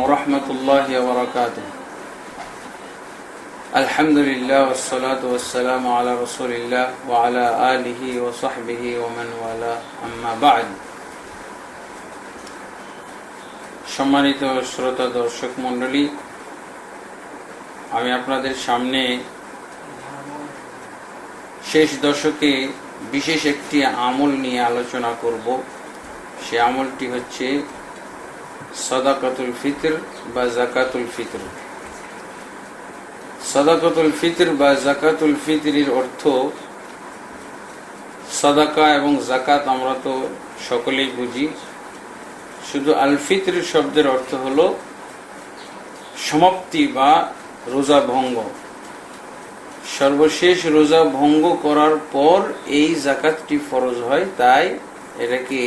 ورحمة الله وبركاته الحمد لله والصلاة والسلام على رسول الله وعلى آله وصحبه ومن والاه أما بعد সম্মানিত শ্রোতা দর্শক মণ্ডলী আমি আপনাদের সামনে শেষ দশকে বিশেষ একটি আমল নিয়ে আলোচনা করব সে আমলটি হচ্ছে সদাকাতুল ফিতর বা জাকাতুল ফিতর সদাকাতুল ফিতর বা জাকাতুল ফিতরের অর্থ সদাকা এবং জাকাত আমরা তো সকলেই বুঝি। শুধু আল ফিতর শব্দের অর্থ হলো সমাপ্তি বা রোজা ভঙ্গ। সর্বশেষ রোজা ভঙ্গ করার পর এই জাকাতটি ফরজ হয়, তাই এটাকে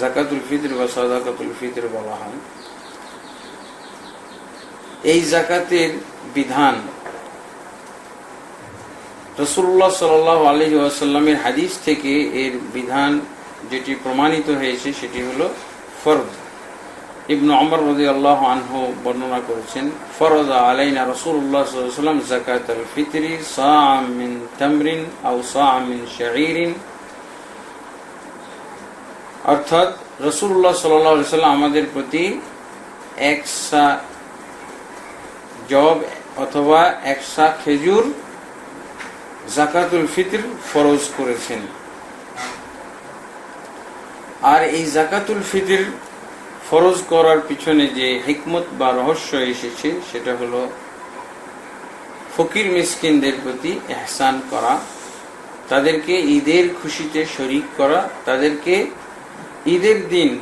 জাকাতুল ফিতর বা সদাকাতুল ফিতর বলা হয়। এই জাকাতের বিধান রসুল্লাহ সাল আলহি আসাল্লামের হাদিস থেকে এর বিধান যেটি প্রমাণিত হয়েছে সেটি হলো ফরদ ইবনু আমর রদি আল্লাহ আনহু বর্ণনা করেছেন ফরদ আলাইনা রসুল্লাহ সাল্লাম জাকাত আল ফিতরি সামিন তামরিন আউ সামিন শাহরিন অর্থাৎ রসুল্লাহ সাল্লাম আমাদের প্রতি একসা জব অথবা একসা খেজুর জাকাতুল ফিতর ফরজ করেছেন। আর এই জাকাতুল ফিতর ফরজ করার পিছনে যে হিকমত বা রহস্য এসেছে, সেটা হলো ফকির মিসকিনদের প্রতি এহসান করা, তাদেরকে ঈদের খুশিতে শরিক করা, তাদেরকে ঈদের দিন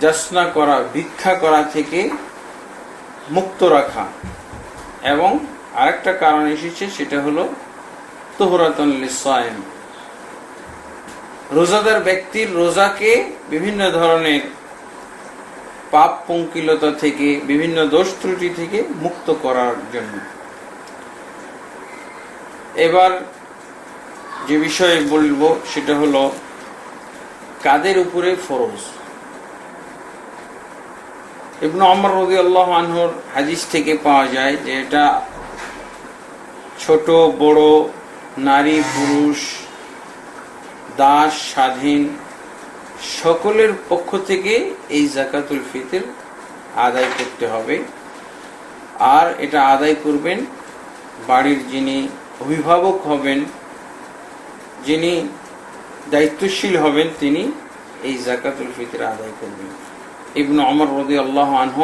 যাচনা করা, ভিক্ষা করা থেকে মুক্ত রাখা। এবং আরেকটা কারণ এসেছে, সেটা হলো তোহরাতন সায়েম রোজাদার ব্যক্তির রোজাকে বিভিন্ন ধরনের পাপ পঙ্কিলতা থেকে, বিভিন্ন দোষ ত্রুটি থেকে মুক্ত করার জন্য। এবার যে বিষয়ে বলব, সেটা হলো কাদের উপরে ফরজ? ইবনু আমর রদি আল্লাহ আনহর হাদিস থেকে পাওয়া যায় যে এটা ছোট, বড়, নারী, পুরুষ, দাস, স্বাধীন, সকলের পক্ষ থেকে এই জাকাতুল ফিতর আদায় করতে হবে। আর এটা আদায় করবেন বাড়ির যিনি অভিভাবক হবেন, যিনি দায়িত্বশীল হবেন তিনি, এই জাকাতুল ফিতর আদায় করবেন। ইবনু অমর রদি আল্লাহ আনহ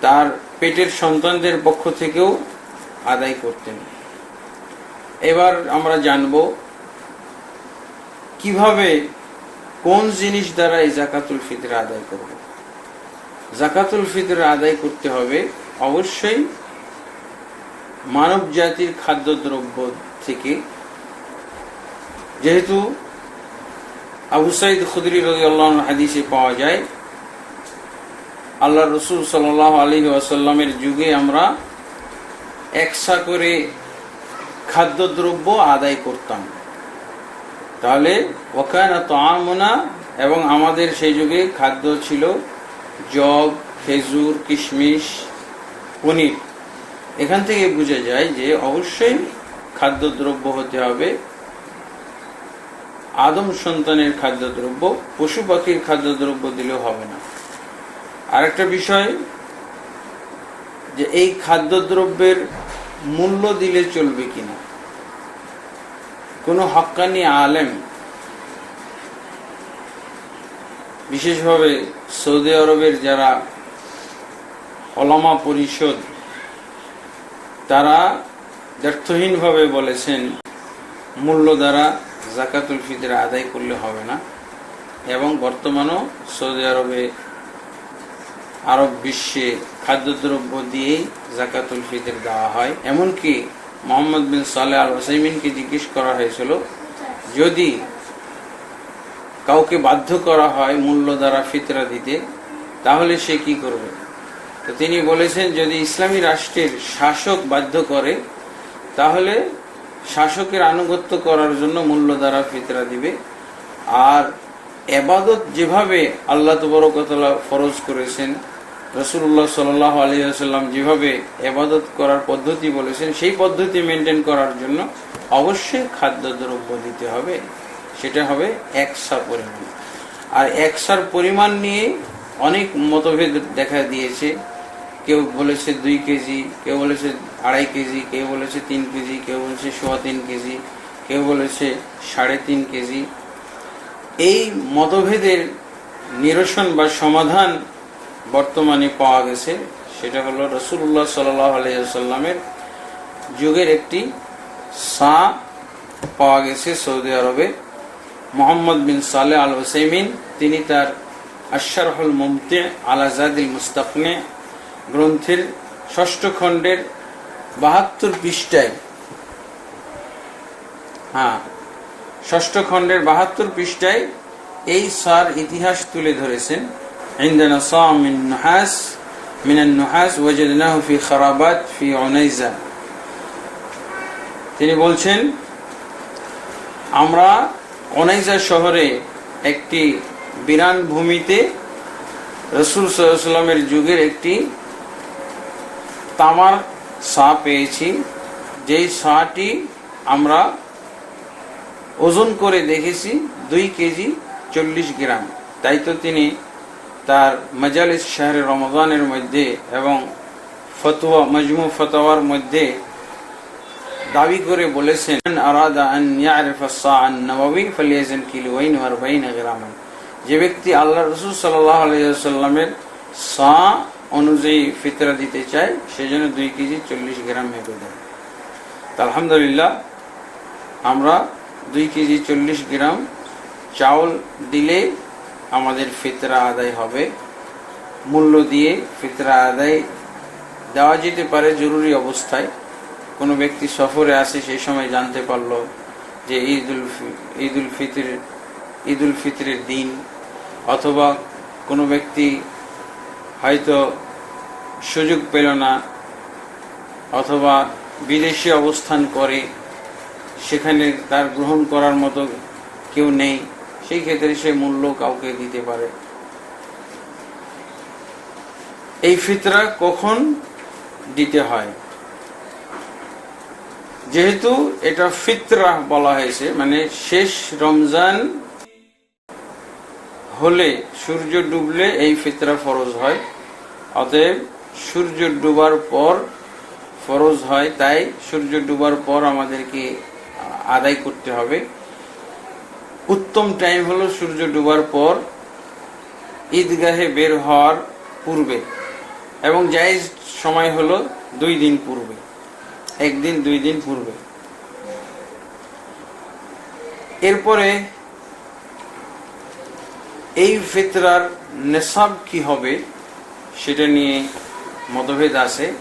তার পেটের সন্তানদের পক্ষ থেকেও আদায় করতেন। এবার আমরা জানব কীভাবে, কোন জিনিস দ্বারা এই জাকাতুল ফিতর আদায় করব। জাকাতুল ফিতর আদায় করতে হবে অবশ্যই মানব জাতির খাদ্যদ্রব্য থেকে যেহেতু আবু সাইদ খুদরি রাজি আল্লাহ হাদিসে পাওয়া যায় আল্লাহ রসুল সাল আলী আসাল্লামের যুগে আমরা একসা করে খাদ্যদ্রব্য আদায় করতাম। তাহলে ওখানে তো আমনা এবং আমাদের সেই যুগে খাদ্য ছিল জব, খেজুর, কিশমিশ, পনির। এখান থেকে বোঝা যায় যে অবশ্যই খাদ্যদ্রব্য হতে হবে আদম সন্তানের খাদ্যদ্রব্য, পশু পাখির খাদ্যদ্রব্য দিলেও হবে না। আরেকটা বিষয়, যে এই খাদ্যদ্রব্যের মূল্য দিলে চলবে কিনা? কোনো হক্কানি আলেম বিশেষভাবে সৌদি আরবের যারা অলামা পরিষদ, তারা ব্যর্থহীনভাবে বলেছেন, মূল্য দ্বারা জাকাতুল ফিতর আদায় করলে হবে না। এবং বর্তমানও সৌদি আরবে, আরব বিশ্বে খাদ্যদ্রব্য দিয়েই জাকাতুল ফিতর দেওয়া হয়। এমনকি মোহাম্মদ বিন সালে আল হোসাইমিনকে জিজ্ঞেস করা হয়েছিল, যদি কাউকে বাধ্য করা হয় মূল্য দ্বারা ফিতরা দিতে, তাহলে সে কি করবে? তো তিনি বলেছেন, যদি ইসলামী রাষ্ট্রের শাসক বাধ্য করে, তাহলে শাসকের আনুগত্য করার জন্য মূল্য দ্বারা ফিতরা দিবে। আর এবাদত যেভাবে আল্লাহ তবরকতলা ফরজ করেছেন রসুল্লাহ সাল্লাহ আলিয়াল্লাম যেভাবে এবাদত করার পদ্ধতি বলেছেন, সেই পদ্ধতি মেনটেন করার জন্য অবশ্যই খাদ্যদ্রব্য দিতে হবে। সেটা হবে একসা পরিমাণ। আর একসার পরিমাণ নিয়ে অনেক মতভেদ দেখা দিয়েছে। কেউ বলেছে দুই কেজি, কেউ বলেছে আড়াই কেজি, কেউ বলেছে তিন কেজি, কেউ বলেছে সোয়া তিন কেজি, কেউ বলেছে সাড়ে তিন কেজি। এই মতভেদের নিরসন বা সমাধান বর্তমানে পাওয়া গেছে, সেটা হলো রসুল্লাহ সাল্লামের যুগের একটি সা পাওয়া গেছে সৌদি আরবে। মোহাম্মদ বিন সালে আল হোসেমিন তিনি তার আশারহুল মুমতে আলাজাদিল মুস্তাকনে গ্রন্থের ষষ্ঠ খণ্ডের বাহাত্তর পৃষ্ঠায় হ্যাঁ ষষ্ঠ খণ্ডের বাহাত্তর পৃষ্ঠায় এই সার ইতিহাস তুলে ধরেছেন عندنا صاع من نحاس من النحاس وجدناه في خرابات في عنيزة তিনি বলছেন আমরা অনাইজা শহরে একটি বিরান ভূমিতে রসুল সাল্লামের যুগের একটি তামার সা পেয়েছি। যেই সাটি আমরা ওজন করে দেখেছি, দুই কেজি চল্লিশ গ্রাম। তাই তো তিনি তার মজালিস শাহরে রমজানের মধ্যে এবং ফতোয়া, মজমু ফতোয়ার মধ্যে দাবি করে বলেছেন আরাদা আন যে ব্যক্তি আল্লাহ রসুল সাল্লাল্লাহু আলাইহি সা অনুযায়ী ফিতরা দিতে চায়, সেজন্য দুই কেজি চল্লিশ গ্রাম মেপে দেয়। তা আলহামদুলিল্লাহ, আমরা দুই কেজি চল্লিশ গ্রাম চাউল দিলে আমাদের ফিতরা আদায় হবে। মূল্য দিয়ে ফিতরা আদায় দেওয়া যেতে পারে জরুরি অবস্থায়। কোনো ব্যক্তি সফরে আসে সেই সময় জানতে পারল যে ঈদুল ঈদুল ফিতর ঈদ উল ফিতরের দিন, অথবা কোনো ব্যক্তি হয়তো সুযোগ পেল না, অথবা বিদেশে অবস্থান করে সেখানে তার গ্রহণ করার মতো কেউ নেই, সেই ক্ষেত্রে সে মূল্য কাউকে দিতে পারে। এই ফিতরা কখন দিতে হয়? যেহেতু এটা ফিতরা বলা হয়েছে মানে শেষ রমজান হলে সূর্য ডুবলে এই ফিতরা ফরজ হয়। অতএব সূর্য ডুবার পর ফরজ হয়, তাই সূর্য ডুবার পর আমাদেরকে আদায় করতে হবে। উত্তম টাইম হলো সূর্য ডুবার পর ঈদগাহে বের হওয়ার পূর্বে এবং জায়জ সময় হলো দুই দিন পূর্বে, একদিন দুই দিন পূর্বে। এরপরে এই ফিতরার নেশাব কি হবে সেটা নিয়ে মতভেদ আছে।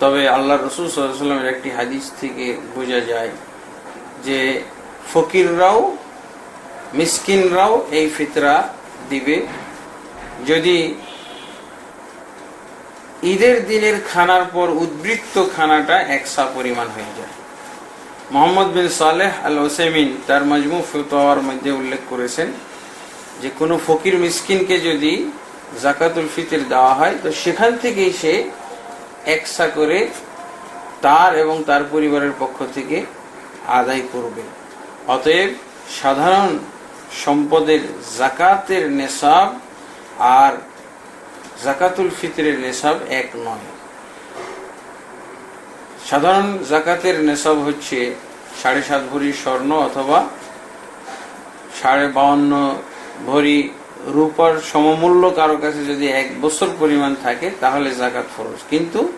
তবে আল্লাহ রসুল সাল্লামের একটি হাদিস থেকে বোঝা যায় যে ফকিররাও, মিসকিনরাও এই ফিতরা দিবে। যদি ঈদের দিনের খানার পর উদ্বৃত্ত খানাটা একসা পরিমাণ হয়ে যায়। মোহাম্মদ বিন সালেহ আল ওসেমিন তার মজমু ফতোয়ার মধ্যে উল্লেখ করেছেন যে কোনো ফকির মিসকিনকে যদি জাকাতুল ফিতর দেওয়া হয়, তো সেখান থেকেই সে একসা করে তার এবং তার পরিবারের পক্ষ থেকে আদায় করবে। অতএব সাধারণ সম্পদের জাকাতের নেশাব আর জাকাতুল ফিতরের নেশাব এক নয়। সাধারণ জাকাতের নেশাব হচ্ছে সাড়ে সাত ভরি স্বর্ণ অথবা সাড়ে বাউন্ন ভরি রূপার সমমূল্য কারও কাছে যদি এক বছর পরিমাণ থাকে, তাহলে জাকাত ফরজ। কিন্তু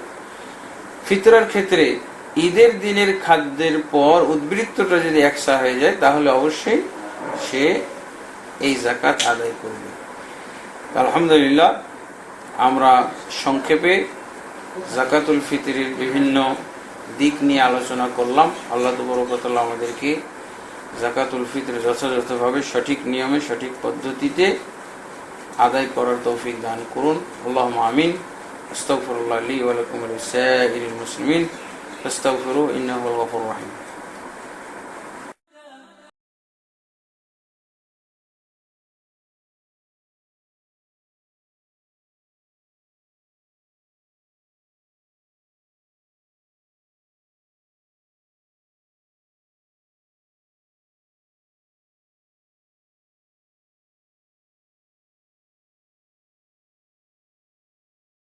ফিতরার ক্ষেত্রে ঈদের দিনের খাদ্যের পর উদ্বৃত্তটা যদি একসা হয়ে যায়, তাহলে অবশ্যই সে এই জাকাত আদায় করবে। আলহামদুলিল্লাহ, আমরা সংক্ষেপে জাকাতুল ফিতরের বিভিন্ন দিক নিয়ে আলোচনা করলাম। আল্লাহ তবরকতাল্লাহ আমাদেরকে জাকাতুল ফিতর যথাযথভাবে সঠিক নিয়মে, সঠিক পদ্ধতিতে আদায় করার তৌফিক দান করুন। আল্লাহ আমিন। আস্তফরুল্লাহ আলী ওয়ালাকুম সাইরিল মুসলিমিন। আস্তফরু ইন্নাহুল রাহিম।